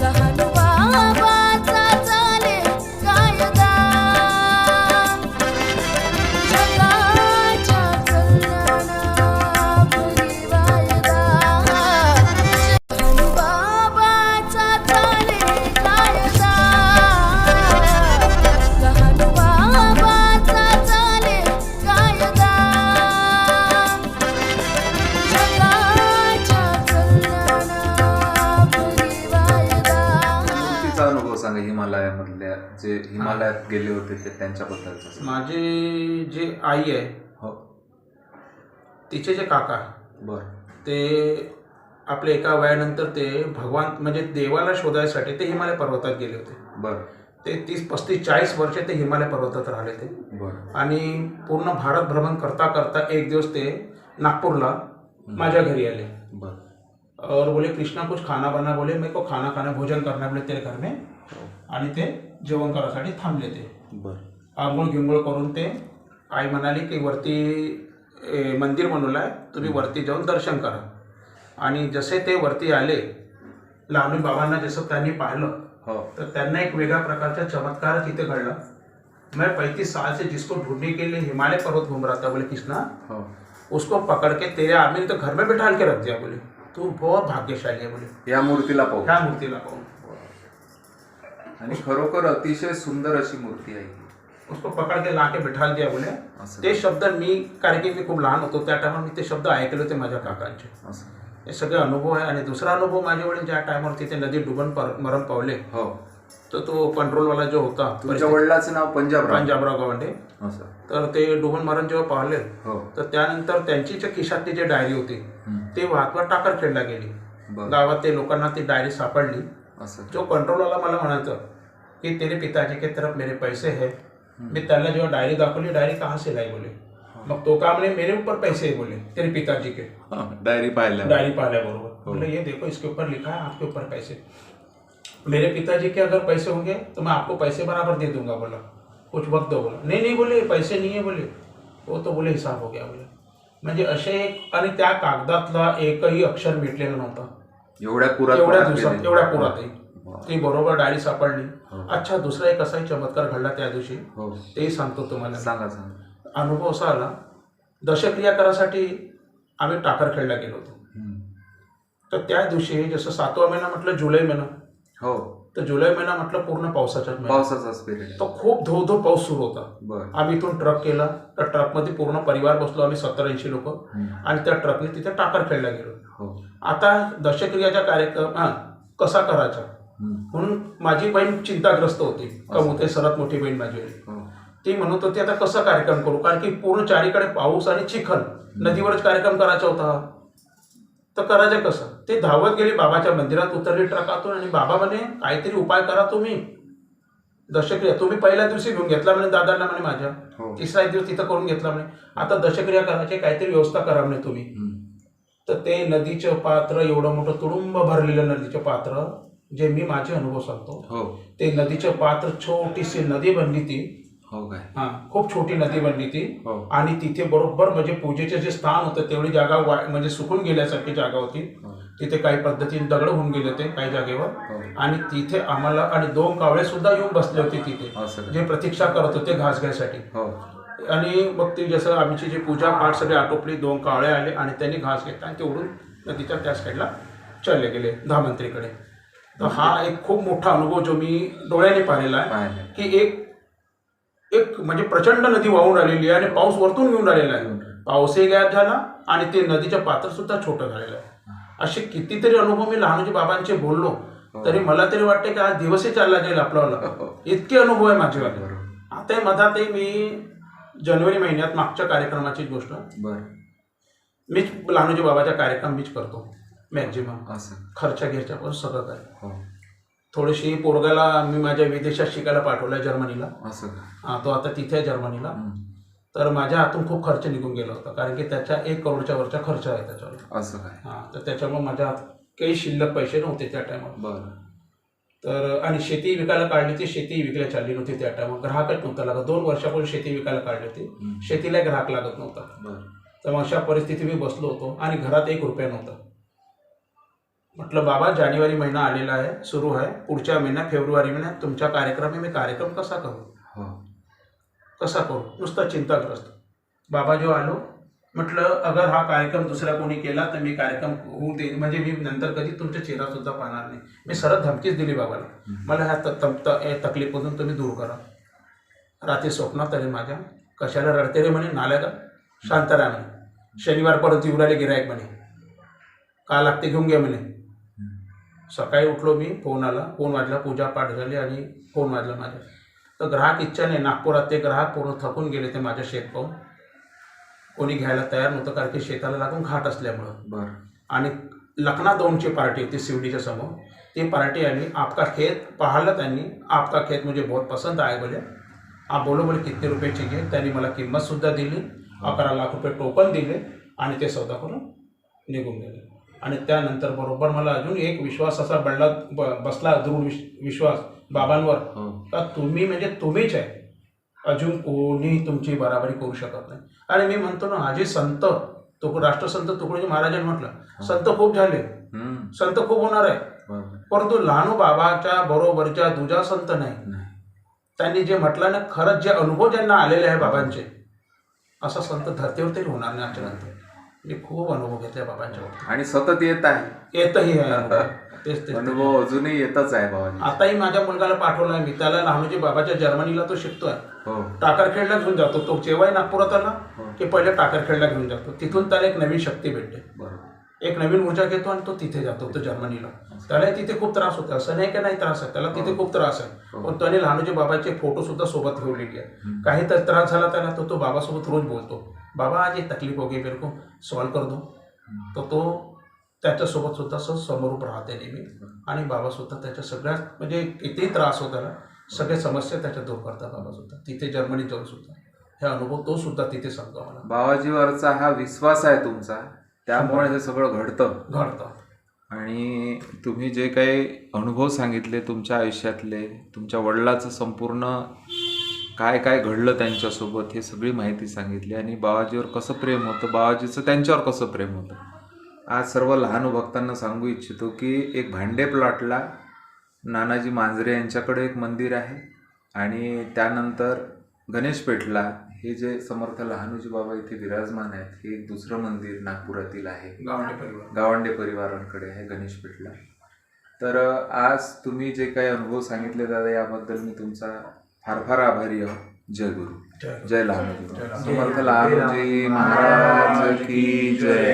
लहान बाबाचा सांगा हिमालयामधल्या जे हिमालयात गेले होते ते त्यांच्याबद्दलचा. सांगा. माझी जी आई आहे हो. तिचे जे काका बर. ते आपल्या एका वयानंतर ते भगवान म्हणजे देवाला शोधायसाठी ते हिमालय पर्वतात गेले होते. बर. ते तीस पस्तीस चाळीस वर्ष ते हिमालय पर्वतात राहिले ते. बर. आणि पूर्ण भारत भ्रमण करता करता एक दिवस ते नागपूरला माझ्या घरी आले. बर. और बोले कृष्णा कुछ खाना बना? बोले मेरे को खाना खाना भोजन करना बोले तेरे घर में। आणि ते जेवण करायसाठी थांबले ते. बर. आंघोळ गिंघोळ करून ते आई म्हणाली की वरती ए, मंदिर बनवलं आहे तुम्ही वरती जाऊन दर्शन करा. आणि जसे ते वरती आले लावणी बाबांना जसं त्यांनी पाहिलं हो. तर त्यांना एक वेगळ्या प्रकारचा चमत्कार तिथे घडला. मैं पैंतीस साल से जिसको ढूंढने के लिए हिमालय पर्वत घूम रहा था बोले कृष्णा हो. उसको पकड़ के तेरे आदमी तो घर में बैठा के रख दिया बोले. तू बहुत भाग्यशाली है बोले या मूर्तीला पाहू. ह्या मूर्तीला पाहून आणि खरोखर अतिशय सुंदर अशी मूर्ती आहे ही. उसको पकड़ के ला के बैठा दिया बोले. असं. ते शब्द मी कारण की मी खूप लहान होतो त्या टायमाला मी ते शब्द ऐकले होते माझ्या काकांचे. असं. हे सगळे अनुभव आहे. आणि दुसरा अनुभव माझे वडील ज्या टायमावर तिथे नदी डुबन पर- मरण पावले. हो. तर तो कंट्रोलवाला जो होता तुमच्या वडिलाचं नाव पंजाबराव. पंजाबराव गवंडे. असं तर ते डुबन मरण जेव्हा पावले हो. तर त्यानंतर त्यांची जी खिशातली जी डायरी होती. ती वाहतवर टाकरखेडला गेली. गावात ते लोकांना ती डायरी सापडली. असं जो कंट्रोलवाला मला म्हणायचं की तेरे पिताजी के तरफ मेरे पैसे है. मी त्याला जेव्हा डायरी दाखवली डायरी कहाँ से लाई बोले? मग तो का म्हणे मेरे ऊपर पैसे है बोले तेरे पिताजी के. डायरी पाहिल्या. डायरी पाहिल्या बरोबर. बोले ये देखो इसके ऊपर लिखा है आपके ऊपर पैसे. मेरे पिताजी के अगर पैसे होंगे तो मैं आपको पैसे बराबर दे दूंगा बोला। कुछ वक्त दो बोला। नहीं नहीं बोले पैसे नहीं है बोले। वो तो बोले हिसाब हो गया बोले। म्हणजे असे एक आणि त्या कागदातला एकही अक्षर मिटलेला नव्हता. एवढ्या पुरात एवढ्या दिवसात. एवढ्या पुरातही. ती बरोबर डायरी सापडली. हो. अच्छा दुसरा एक असाही चमत्कार घडला त्या दिवशी. हो. तेही सांगतो तुम्हाला. सांगा सांगा. अनुभव असा आला. दशक्रिया करासाठी आम्ही टाकरखेडला गेलो होतो. तर त्या दिवशी जसं सातवा महिना म्हटलं जुलै महिना. हो. तर जुलै महिना म्हटलं पूर्ण पावसाचा पावसाचा स्पिरिट तो खूप धो धो पाऊस सुरू होता. आम्ही इथून ट्रक केला. त्या ट्रकमध्ये पूर्ण परिवार बसलो आम्ही सत्तर ऐंशी लोक. आणि त्या ट्रकने तिथे टाकरखेडला गेलो. हो. आता दशक्रियाचा कार्यक्रम हा कसा करायचा. म्हणून माझी बहीण चिंताग्रस्त होती. कमुते सर्वात मोठी बहीण माझी होती. हो. ती म्हणत होती आता कसा कार्यक्रम करू? कारण की पूर्ण चारीकडे पाऊस आणि चिखल. नदीवरच कार्यक्रम करायचा होता. तर करायचं कसं? ते धावत गेली बाबाच्या मंदिरात उतरली ट्रकातून आणि बाबा म्हणे काहीतरी उपाय करा तुम्ही. दशक्रिया तुम्ही पहिल्या दिवशी घेऊन घेतला म्हणे दादांना म्हणे माझ्या. हो. तिसरा एक दिवस तिथं करून घेतला म्हणे. आता दशक्रिया करायची काहीतरी व्यवस्था करा म्हणे तुम्ही. तर ते नदीचं पात्र एवढं मोठं तुडुंब भरलेलं नदीचं पात्र जे मी माझे अनुभव सांगतो हो. ते नदीचं पात्र छोटीशी नदी बनली ती. हो काय? हा खूप छोटी नदी बनली ती. हो. आणि तिथे बरोबर म्हणजे पूजेचे जे स्थान होतं तेवढी जागा म्हणजे सुकून गेल्यासारखी जागा होती. तिथे काही पद्धतीने दगड होऊन गेले होते काही जागेवर. हो. आणि तिथे आम्हाला आणि दोन कावळे सुद्धा येऊन बसले होते तिथे. काय? जे प्रतीक्षा करत होते घास घ्यायसाठी हो. आणि मग ती जसं आमची जी पूजा पाठ सगळी आटोपली दोन कावळे आले आणि त्यांनी घास घेतला आणि ते उडून नदीच्या त्या साईडला चालले गेले धामंत्रीकडे. तर हा एक खूप मोठा अनुभव जो मी डोळ्याने पाहिलेला आहे की एक एक म्हणजे प्रचंड नदी वाहून आलेली आहे आणि पाऊस वरतून येऊन आलेला आहे. पाऊसही गायब झाला आणि ते नदीचं पात्र सुद्धा छोटं झालेलं आहे. असे कितीतरी अनुभव मी लहानोजी बाबांचे बोललो तरी मला तरी वाटते की आज दिवसही चालला जाईल आपल्याला. हो. इतके अनुभव आहे माझेवाले बरोबर. आता मधातही मी जानेवारी महिन्यात मागच्या कार्यक्रमाची गोष्ट मीच लहानोजी बाबाचा कार्यक्रम मीच करतो मॅक्झिमम खर्चा घ्यायच्या पण सगळं काय हो. थोडीशी पोरगाला मी माझ्या विदेशात शिकायला पाठवलं जर्मनीला? हा, तो आता तिथे जर्मनीला. तर माझ्या हातून खूप खर्च निघून गेला होता कारण की त्याच्या एक करोडच्या वरचा खर्च आहे त्याच्यावर. असं काय? हा तर त्याच्यामुळे माझ्या हात काही शिल्लक पैसे नव्हते त्या टायमाला बर. तर आणि शेती विकायला काढली होती शेती विकायला चालली नव्हती त्या टायमाला ग्राहकच नव्हता लागत. दोन वर्षापूर्वी शेती विकायला काढली होती. शेतीला ग्राहक लागत नव्हता. बर. तर मग अशा परिस्थिती मी बसलो होतो आणि घरात एक रुपया नव्हता. म्हटलं बाबा जानेवारी महिना आलेला आहे सुरू आहे. पुढच्या महिन्यात फेब्रुवारी महिन्यात तुमच्या कार्यक्रमी मी कार्यक्रम कसा करू? कसा करू? नुसतं चिंताग्रस्त. बाबा जो आलो म्हटलं अगर हा कार्यक्रम दुसरा कोणी केला तर मी कार्यक्रम होऊ दे. म्हणजे मी नंतर कधी तुमचा चेहरा सुद्धा पाहणार नाही. मी सरळ धमकीच दिली बाबाला. मला ह्या तकलीफमधून तुम्ही दूर करा. रात्री स्वप्नात आले माझ्या. कशाला रडते रे म्हणे? नाल्या का शांत राहा म्हणे. शनिवार परत आले गिरायक म्हणे. का लागते घेऊन घ्या म्हणे. सकाळी उठलो मी फोन आला. फोन वाजला पूजा पाठ झाली आणि फोन वाजला माझ्या. तर ग्राहक इच्छा नाही. नागपुरात ते ग्राहक पूर्ण थकून गेले ते माझ्या शेत पाहून. कोणी घ्यायला तयार नव्हतं कारण की शेताला लागून घाट असल्यामुळं. बर. आणि लखना दोनची पार्टी होती शिवडीच्या समोर. ती पार्टी आली आपका खेत पाहिलं त्यांनी. आपका खेत मुझे बहुत पसंद आहे बोले. आप बोलो बोले कितने रुपये चाहिए? त्यांनी मला किंमतसुद्धा दिली. अकरा लाख रुपये टोकन दिले. आणि ते सौदा करून निघून गेले. आणि त्यानंतर बरोबर मला अजून एक विश्वास असा बडला ब बसला दृढ विश विश्वास. बाबांवर. हो. का तुम्ही म्हणजे तुम्हीच आहे. अजून कोणीही तुमची बराबरी करू शकत नाही. आणि मी म्हणतो ना आजी संत तुक राष्ट्रसंत तुकडोजी महाराजांनी म्हटलं संत खूप झाले. संत खूप होणार आहे. बरोबर परंतु लहानू बाबाच्या बरोबरच्या दुजा संत नाही. त्यांनी जे म्हटलं ना खरंच जे अनुभव ज्यांना आलेले आहे बाबांचे असा संत धरतीवर तरी होणार नाही आमच्या नंतर. मी खूप अनुभव घेतले बाबांच्या आणि सतत येत आहे. येतही आहे. तेच तेच अनुभव अजूनही येतच आहे बाबाजी आताही माझ्या मुलगाला पाठवलाय मी. त्याला लहानूजी बाबाच्या जर्मनीला तो शिकतोय. हो. टाकरखेडला घेऊन जातो. तो जेव्हाही नागपुरात आला हो. की पहिले टाकरखेडला घेऊन जातो. तिथून त्याला एक नवीन शक्ती भेटते. बरोबर. एक नवीन ऊर्जा घेतो आणि तो तिथे जातो तो जर्मनीला. त्याला तिथे खूप त्रास होतो. असं नाही की नाही त्रास आहे. त्याला तिथे खूप त्रास आहे. हो. पण त्याने लहानूजी बाबाचे फोटो सुद्धा सोबत ठेवलेले आहे. काही तर त्रास झाला त्याला तर तो बाबासोबत रोज बोलतो. बाबा आज ये तकलीफ हो गई मेरे को. सॉल्व कर दो. तर तो त्याच्यासोबत सुद्धा असं समोर राहते नेहमी. आणि बाबा सुद्धा त्याच्या सगळ्या म्हणजे कितीही त्रास होता ना सगळे समस्या त्याच्या दूर करतात बाबा सुद्धा. तिथे जर्मनीत जाऊन सुद्धा. हे अनुभव तो सुद्धा तिथे सांगतो मला बाबाजीवरचा हा विश्वास आहे तुमचा त्यामुळे हे सगळं घडतं. घडतं. आणि तुम्ही जे काही अनुभव सांगितले तुमच्या आयुष्यातले तुमच्या वडिलाचं संपूर्ण काय काय घडलं त्यांच्यासोबत हे सगळी माहिती सांगितली. आणि बाबाजीवर कसं प्रेम होतं? बाबाजीचं त्यांच्यावर कसं प्रेम होतं? आज सर्व लहान भक्तांना सांगू इच्छितो की एक भांडे प्लॉटला नानाजी मांजरे यांच्याकडे एक मंदिर आहे आणि त्यानंतर गणेश पेठला हे जे समर्थ लहानूजी बाबा इथे विराजमान आहेत हे एक दुसरं मंदिर नागपुरातील आहे. गावंडे परिवार. गावंडे परिवारांकडे आहे गणेशपेठला. तर आज तुम्ही जे काही अनुभव सांगितले दादा याबद्दल मी तुमचा फार फार आभारी आहो. जय गुरु. जय लहानोजी. समर्थ लहानोजी महाराज की जय.